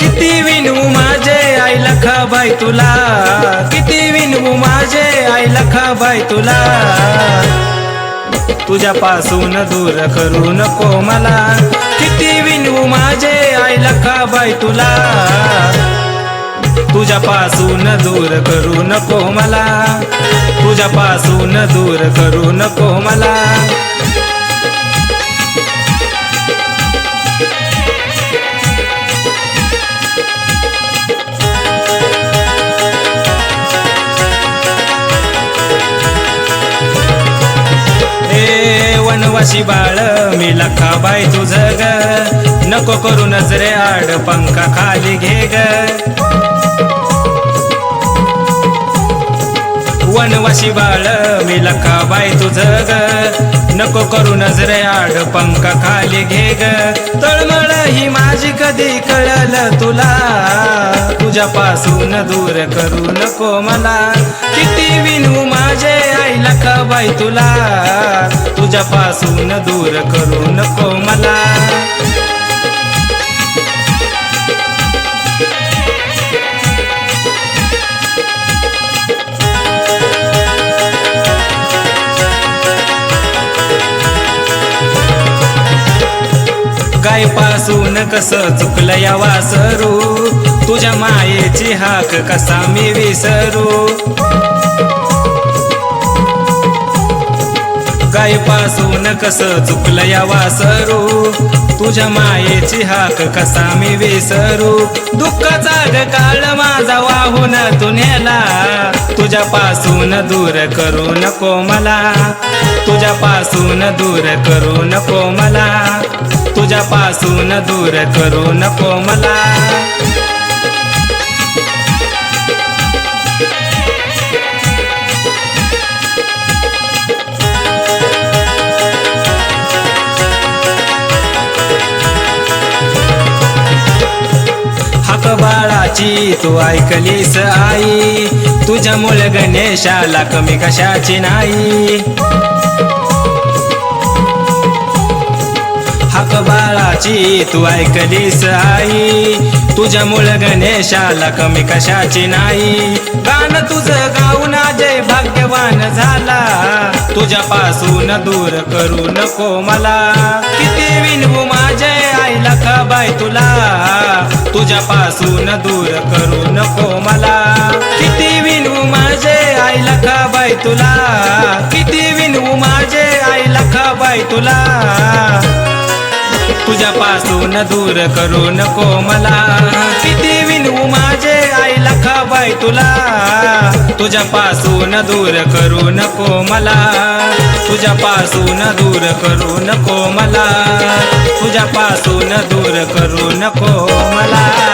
किती विनू तुला? किती विनवू माझे आई लखा बाई तुला? तुझ्यापासून दूर करू नको मला. किती विनू माझे आईला का बाय तुला? तुझ्यापासून दूर करू नको मला. तुझ्यापासून दूर करू नको मला. ए बाळ मी लखा बाय तुझ ग. नको करू नजरे आड पंखा खाली घे ग. वनवाशी बाळ मी लखाबाई तुझ ग. नको करू नजरे आड पंखा खाली घे ग. तळमळ ही माझी कधी कळल तुला? तुझ्यापासून दूर करू नको मला. किती विनू माझे आई लखाबाई तुला. पासून दूर करू नको मला गायपासून कस चुकलं या वासरू? तुझ्या मायेची हाक कसा मी विसरू? गायपासून कस चुकलं या वासरू? तुझ्या मायेची हाक कसा मी विसरू? दुःखाचा ग काळ माझा वाहून तू तुझ्यापासून दूर करू नको मला. तुझ्यापासून दूर करू नको मला. तुझ्यापासून दूर करू नको मला. बाळाची तू ऐकलीस आई. तुझ्यामुळे गणेशाला कमी कशाची नाही. हक बाळाची तू ऐकलीस आई. तुझ्यामुळे गणेशाला कमी कशाची नाही. गाणं तुझं गाऊन जय भाग्यवान झाला. तुझ्यापासून दूर करू नको मला. किती विनवू माझे आई लखाबाई तुला? तुझ्यापासून दूर करू नको मला. किती विनू माझे आई बाय तुला? किती विनू माझे आई लखाबाई तुला? तुझ्यापासून दूर करू नको मला. किती विनू माझे आई लखाबाई तुला? तुझ्यापासून दूर करू नको मला. तुझ्यापासून दूर करू नको मला. तुझ्यापासून दूर करू नको मला.